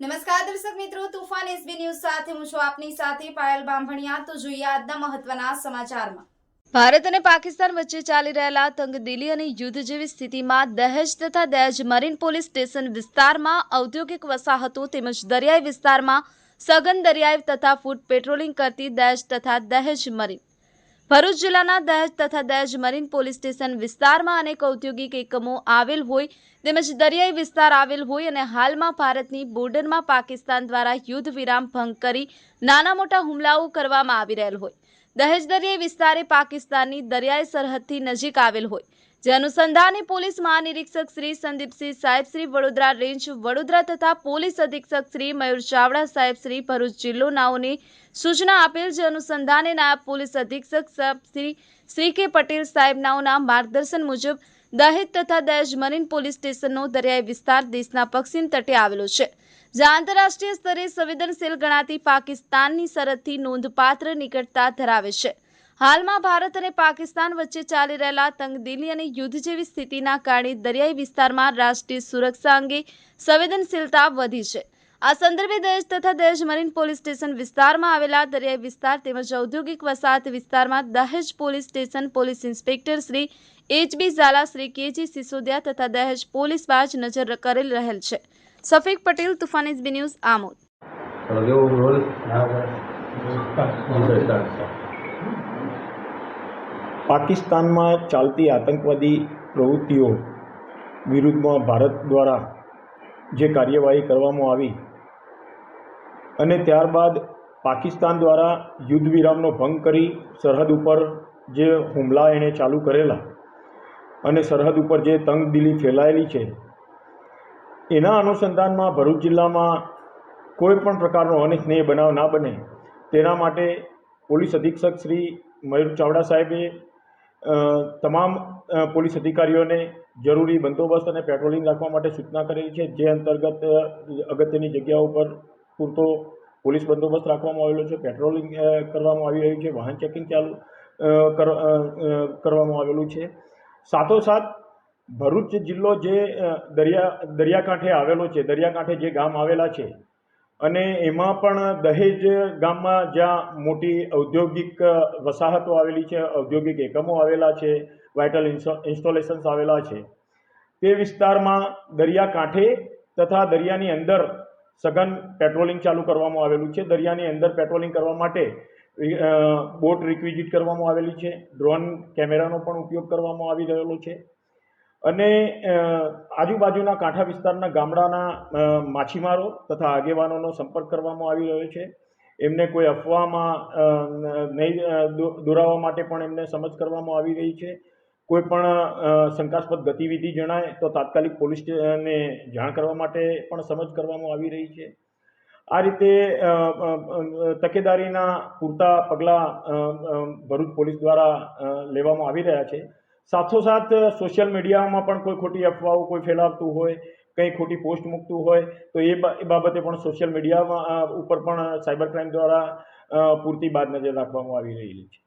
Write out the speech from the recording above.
નમસ્કાર દર્શક મિત્રો, તુફાન એસબી ન્યૂઝ સાથે હું છું આપની સાથે પાયલ બાંભણિયા. તો જોઈએ આજના મહત્વના સમાચારમાં. ભારત અને પાકિસ્તાન વચ્ચે ચાલી રહેલા તંગદિલી અને યુદ્ધ જેવી સ્થિતિમાં દહેજ તથા દહેજ મરીન પોલીસ સ્ટેશન વિસ્તારમાં ઔદ્યોગિક વસાહતો તેમજ દરિયાઈ વિસ્તારમાં સઘન દરિયાઈ તથા ફૂટ પેટ્રોલિંગ કરતી દહેજ તથા દહેજ મરીન ભરૂચ જિલ્લાના દહેજ તથા દહેજ મરીન પોલીસ સ્ટેશન વિસ્તારમાં અનેક ઔદ્યોગિક એકમો આવેલ હોય તેમજ દરિયાઈ વિસ્તાર આવેલ હોય અને હાલમાં ભારતની બોર્ડરમાં પાકિસ્તાન દ્વારા યુદ્ધ વિરામ ભંગ કરી નાના મોટા હુમલાઓ કરવામાં આવી રહેલ હોય. દહેજ દરિયાઈ વિસ્તારે પાકિસ્તાનની દરિયાઈ સરહદથી નજીક આવેલ હોય. જે અનુસંધાને પોલીસ મહાનિરીક્ષક શ્રી સંદીપસિંહ સાહેબ શ્રી વડોદરા રેન્જ વડોદરા તથા પોલીસ અધિક્ષક શ્રી મયુર ચાવડા સાહેબ શ્રી ભરૂચ જિલ્લો નાઓને સૂચના આપેલ જે અનુસંધાને નાયબ પોલીસ અધિક્ષક સાહેબ શ્રી શ્રી કે પટેલ સાહેબ નાઓના માર્ગદર્શન મુજબ દહેજ તથા દહેજ મરીન પોલીસ સ્ટેશનનો દરિયાઈ વિસ્તાર દેશના પશ્ચિમ તટે આવેલો છે, જ્યાં આંતરરાષ્ટ્રીય સ્તરે સંવેદનશીલ ગણાતી પાકિસ્તાનની સરહદથી નોંધપાત્ર નિકટતા ધરાવે છે. હાલમાં ભારત અને પાકિસ્તાન વચ્ચે ચાલી રહેલા તંગદિલી અને યુદ્ધ જેવી સ્થિતિના કારણે દરિયાઈ વિસ્તારમાં રાષ્ટ્રીય સુરક્ષા અંગે સંવેદનશીલતા વધી છે. આ સંદર્ભે દહેજ તથા દહેજ મરીન પોલીસ સ્ટેશન વિસ્તારમાં આવેલા દરિયાઈ વિસ્તાર તેમજ ઔદ્યોગિક વસાહત વિસ્તારમાં Dahej police station police inspector Shri H Jhala, Shri K G Sisodia Dahej police બાજ નજર કરેલ રહેલ છે. Safiq Patel, Toofan SB news, Amod. પાકિસ્તાનમાં ચાલતી આતંકવાદી પ્રવૃત્તિઓ વિરુદ્ધમાં ભારત દ્વારા જે કાર્યવાહી કરવામાં આવી અને ત્યારબાદ પાકિસ્તાન દ્વારા યુદ્ધ વિરામનો ભંગ કરી સરહદ ઉપર જે હુમલા એણે ચાલુ કરેલા અને સરહદ ઉપર જે તંગદિલી ફેલાયેલી છે, એના અનુસંધાનમાં ભરૂચ જિલ્લામાં કોઈ પણ પ્રકારનો અનિચ્છનીય બનાવ ના બને. તેના માટે પોલીસ અધિક્ષક શ્રી મયુર ચાવડા સાહેબે તમામ પોલીસ અધિકારીઓને જરૂરી બંદોબસ્ત અને પેટ્રોલિંગ રાખવા માટે સૂચના કરેલી છે, જે અંતર્ગત અગત્યની જગ્યાઓ પર પૂરતો પોલીસ બંદોબસ્ત રાખવામાં આવેલો છે, પેટ્રોલિંગ કરવામાં આવી રહ્યું છે, વાહન ચેકિંગ ચાલુ કરવામાં આવેલું છે. સાથોસાથ, ભરૂચ જિલ્લો જે દરિયા, દરિયાકાંઠે આવેલો છે, દરિયાકાંઠે જે ગામ આવેલા છે અને એમાં પણ દહેજ ગામમાં જ્યાં મોટી ઔદ્યોગિક વસાહતો આવેલી છે, ઔદ્યોગિક એકમો આવેલા છે વાઇટલ ઇન્સ્ટોલેશન્સ આવેલા છે, તે વિસ્તારમાં દરિયાકાંઠે તથા દરિયાની અંદર સઘન પેટ્રોલિંગ ચાલુ કરવામાં આવેલું છે. દરિયાની અંદર પેટ્રોલિંગ કરવા માટે બોટ રિક્વિઝિટ કરવામાં આવેલી છે. ડ્રોન કેમેરાનો પણ ઉપયોગ કરવામાં આવી રહેલો છે. અને આજુબાજુના કાંઠા વિસ્તારના ગામડાના માછીમારો તથા આગેવાનોનો સંપર્ક કરવામાં આવી રહ્યો છે. એમને કોઈ અફવામાં નહીં દોરાવા માટે પણ એમને સમજ કરવામાં આવી રહી છે. કોઈ પણ શંકાસ્પદ ગતિવિધિ જણાય તો તાત્કાલિક પોલીસ સ્ટેશનને જાણ કરવા માટે પણ સમજ કરવામાં આવી રહી છે. આ રીતે તકેદારીના પૂરતા પગલાં ભરૂચ પોલીસ દ્વારા લેવામાં આવી રહ્યા છે. સાથોસાથ સોશિયલ મીડિયામાં પણ કોઈ ખોટી અફવાઓ, કોઈ ફેલાવતું હોય, કંઈ ખોટી પોસ્ટ મૂકતું હોય, તો એ બાબતે પણ સોશિયલ મીડિયામાં ઉપર પણ સાયબર ક્રાઇમ દ્વારા પૂરતી બાદ નજર રાખવામાં આવી રહેલી છે.